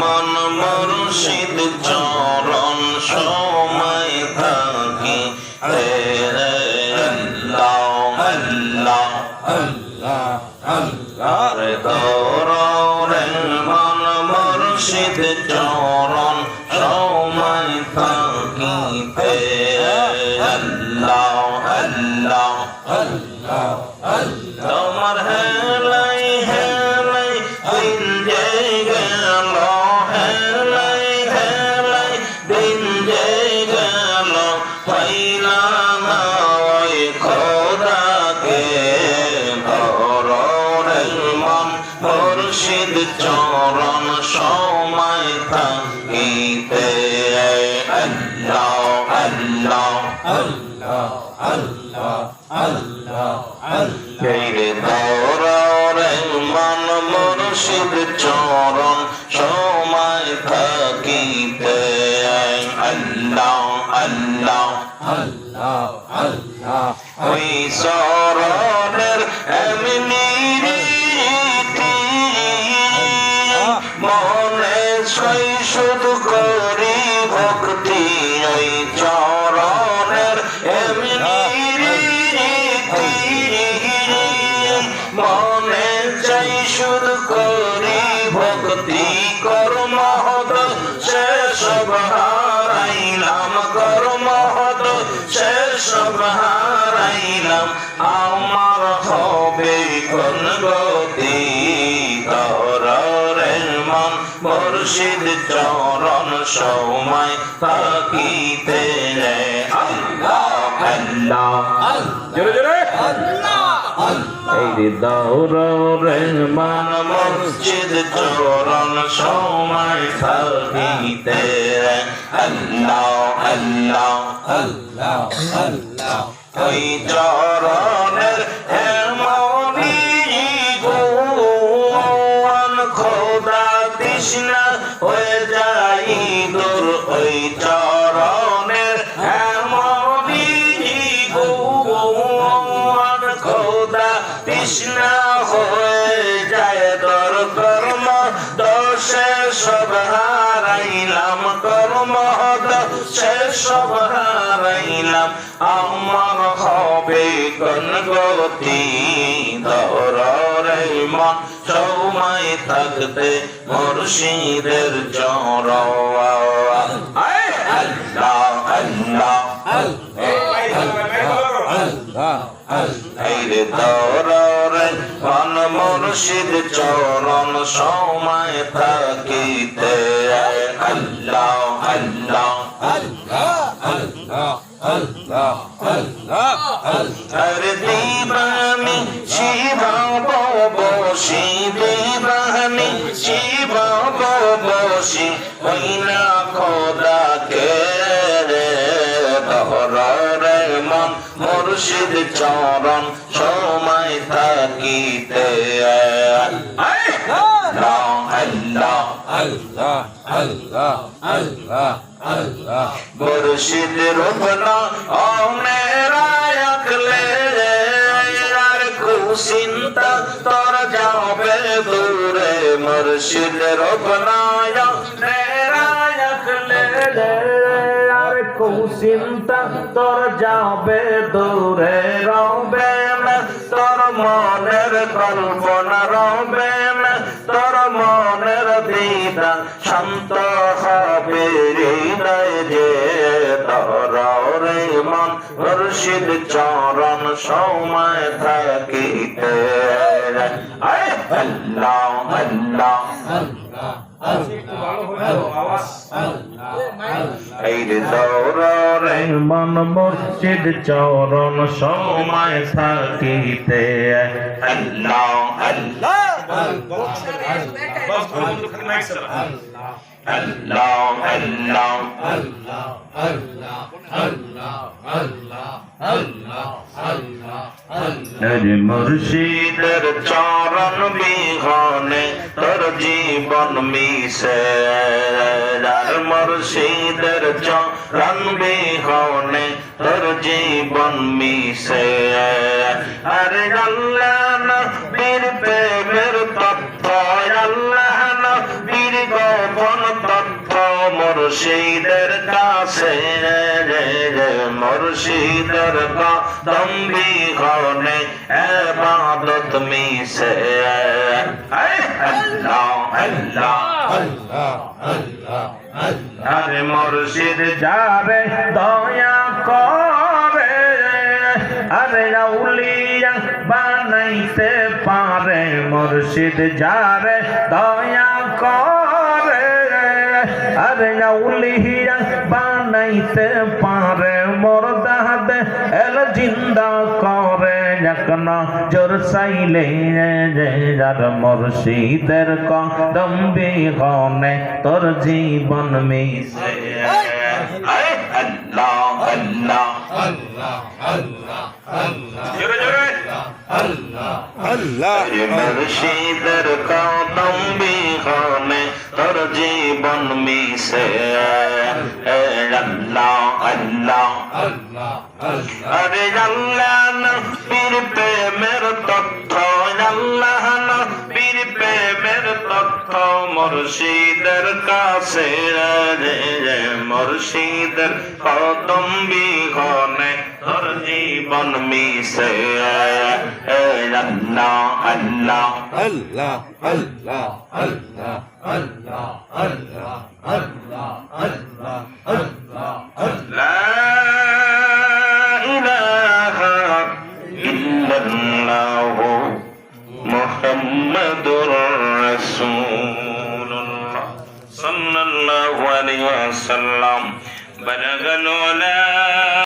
মন মুর্শিদ চরণ সময় থাকি আল্লাহ আল্লাহ মন মুর্শিদ চরণ সময় থাকিতে আল্লাহ আল্লাহ তোমার হেলাই হেলাই দিন যে গেল হেলাই হেলাই দিন যে গেল পাইলাম না ওই খোদাকে ধরনের মন মুর্শিদ চরণ সময় থাকিতে আল্লাহ আল্লাহ রে দৌড়ে মন মুর্শিদ চরণ সময় থাকিতে আল্লাহ আল্লাহ। ওই চরণের এমনি রীতি। মনে শুধু করি শুধু করি ভক্তি কর্ম হত সেসব হারাইলাম কর্ম হত সেসব হারাইলাম আমার হবে কোন গতি? তরে মন মুর্শিদ চরণ সময় থাকিতে রে আল্লাহ আল্লাহ। জোরে জোরে। এই দৌড়ে মান মসজিদ চরণ সময় থাকিতে আল্লাহ আল্লাহ ওই চরণের তৃষ্ণা হয়ে যায় দর কর্ম দোষে সব হারাইলাম কর্ম দোষে সব হারাইলাম। আমার হবে কোন ধরে মন থাকতে মুর্শিদের চর আল্লাহ আল্লাহ এই রে দৌড়ে মন মুর্শিদ চরণ সময় থাকিতে আল্লাহ আল্লাহ বসি দিবানি শিবাব বসি ওই না মুর্শিদ চরণ সময় থাকিতে আল্লাহ আল্লাহ মুর্শিদ রূপনা অনেরা আখলে আর কুসিন্তা তোর যাবে দূরে। মুর্শিদ রূপনা অনেরা আখলে কুসিন্তা তোর যাবে দূরে। রবে তোর মনের কল্পনা রবে না তোর মনের দিদা। শান্ত হবে হৃদয় যে তোর। রে মন মুর্শিদ চরণ সময় থাকিতে। আয় আল্লাহ আল্লাহ এই দৌড়ে মন মুর্শিদ চরণ সময় থাকিতে। আল্লাহ আল্লাহ। আল্লাহ আল্লাহ মুর্শিদের চরণ বিহনে তোর জীবন মিশে আর মুর্শিদের চরণ বিহনে তোর জীবন মিশে। আরে আল্লাহ নবীর প্রেমের তত্ত্ব, আল্লাহ নবীর গোপন তত্ত্ব, মুর্শিদের কাছে মুর্শিদের কদম বিহনে এবাদত মিশে। আরে মুর্শিদ যাবে, দয়া করে। আরে আউলিয়া বানাইতে পারে, মুর্শিদ যাবে, দয়া করে। আরে আউলিয়া বানাইতে পারে মোর দাদে এল জিন্দা করে। যখন জোর সাইলে যার মুর্শিদের কদম বিহনে তোর জীবন মিশে। আল্লাহ আল্লাহ জোরে জোরে। আল্লাহ মুর্শিদের কদম বিহনে তোর জীবন মিশে। আল্লাহ আল্লাহ আরে আল্লাহ নবীর প্রেমের তথ্য। মুর্শিদের কাছে রে মুর্শিদের কদম বিহনে তোর জীবন মিশে আল্লাহ আল্লাহ আল্লাহ আল্লাহ আল্লাহ আল্লাহ আল্লাহ আল্লাহ আল্লাহ আল্লাহ لا إله إلا الله محمد رسول الله صلى الله عليه وسلم بلغ العلا